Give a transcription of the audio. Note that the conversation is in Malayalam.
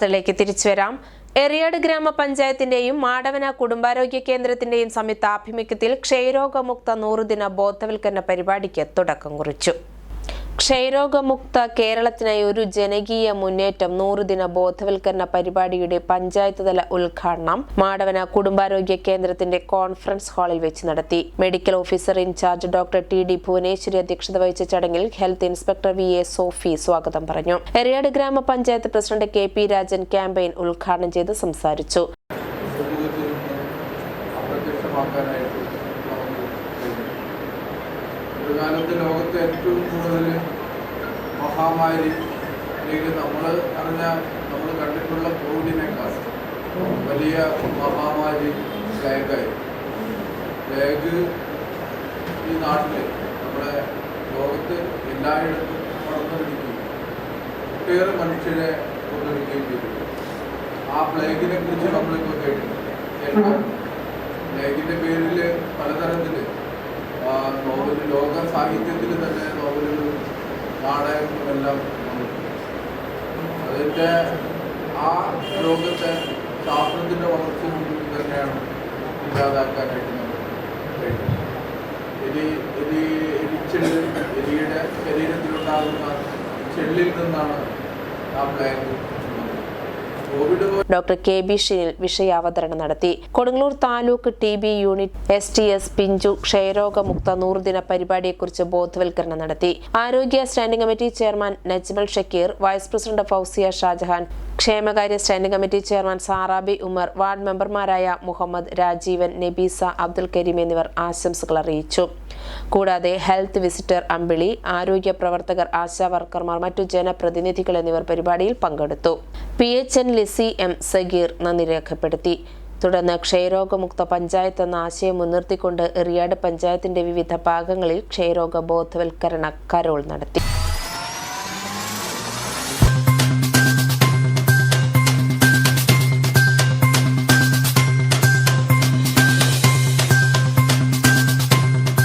വാർത്തകളിലേക്ക് തിരിച്ചു വരാം. എറിയാട് ഗ്രാമപഞ്ചായത്തിന്റെയും മാടവന കുടുംബാരോഗ്യ കേന്ദ്രത്തിന്റെയും സംയുക്ത ആഭിമുഖ്യത്തിൽ ക്ഷയരോഗമുക്ത നൂറുദിന ബോധവൽക്കരണ പരിപാടിക്ക് തുടക്കം കുറിച്ചു. ക്ഷയരോഗമുക്ത കേരളത്തിനായി ഒരു ജനകീയ മുന്നേറ്റം നൂറുദിന ബോധവൽക്കരണ പരിപാടിയുടെ പഞ്ചായത്ത് തല ഉദ്ഘാടനം മാടവന കുടുംബാരോഗ്യ കേന്ദ്രത്തിന്റെ കോൺഫറൻസ് ഹാളിൽ വെച്ച് നടത്തി. Medical officer incharge doctor T D Bhuvaneswari അധ്യക്ഷത വഹിച്ച ചടങ്ങിൽ health inspector V A Sophy സ്വാഗതം പറഞ്ഞു. എറിയാട് ഗ്രാമപഞ്ചായത്ത് president K P Rajan campaign ഉദ്ഘാടനം ചെയ്ത് സംസാരിച്ചു. ഒരു കാലത്ത് ലോകത്തെ ഏറ്റവും കൂടുതൽ മഹാമാരി അല്ലെങ്കിൽ നമ്മൾ അറിഞ്ഞ നമ്മൾ കണ്ടിട്ടുള്ള കോവിഡിനേക്കാൾ വലിയ മഹാമാരി പ്ലേഗായി പ്ലേഗ് ഈ നാട്ടിൽ നമ്മുടെ ലോകത്ത് എല്ലായിടത്തും വളർന്നു പിടിക്കും ഒട്ടേറെ മനുഷ്യരെ കൊണ്ടുവരികയും ചെയ്തു. ആ പ്ലേഗിനെ കുറിച്ച് നമ്മളിപ്പോൾ കേട്ടിട്ടുണ്ട്. പ്ലേഗിന്റെ നോവൽ ലോക സാഹിത്യത്തിൽ തന്നെ നോവലുകൾ നാടകങ്ങളും എല്ലാം വന്നിട്ടുണ്ട്. അതിന്റെ ആ ലോകത്തെ ശാസ്ത്രത്തിന്റെ വളർച്ച കൊണ്ട് തന്നെയാണ് ഇല്ലാതാക്കാനായിട്ട് നമ്മൾ കഴിയുന്നത് എലി എലി എലിച്ചെള്ള് എലിയുടെ ശരീരത്തിലുണ്ടാകുന്ന ചെള്ളിൽ നിന്നാണ് ആ പ്ലേഗ് വന്നത് കോവിഡ് പോലെ ഡോക്ടർ കെ ബി ഷിനിൽ വിഷയാവതരണം നടത്തി. Kodungallur taluk T B unit S T S പിഞ്ചു ക്ഷയരോഗമുക്ത നൂറുദിന പരിപാടിയെക്കുറിച്ച് ബോധവൽക്കരണം നടത്തി. ആരോഗ്യ standing committee chairman Najmal Shakeer vice president Fousiya Shajahan ക്ഷേമകാര്യ standing committee chairman Sarabi Umar ward മെമ്പർമാരായ മുഹമ്മദ് രാജീവൻ നബീസ അബ്ദുൽ കരീം എന്നിവർ ആശംസകൾ അറിയിച്ചു. കൂടാതെ ഹെൽത്ത് വിസിറ്റർ അമ്പിളി ആരോഗ്യ പ്രവർത്തകർ ആശാ വർക്കർമാർ മറ്റു ജനപ്രതിനിധികൾ എന്നിവർ പരിപാടിയിൽ പങ്കെടുത്തു. P H N Lissy M Sageer നന്ദി രേഖപ്പെടുത്തി. തുടർന്ന് ക്ഷയരോഗമുക്ത പഞ്ചായത്ത് എന്ന ആശയം മുൻനിർത്തിക്കൊണ്ട് എറിയാട് പഞ്ചായത്തിന്റെ വിവിധ ഭാഗങ്ങളിൽ ക്ഷയരോഗ ബോധവൽക്കരണ കരോൾ നടത്തി.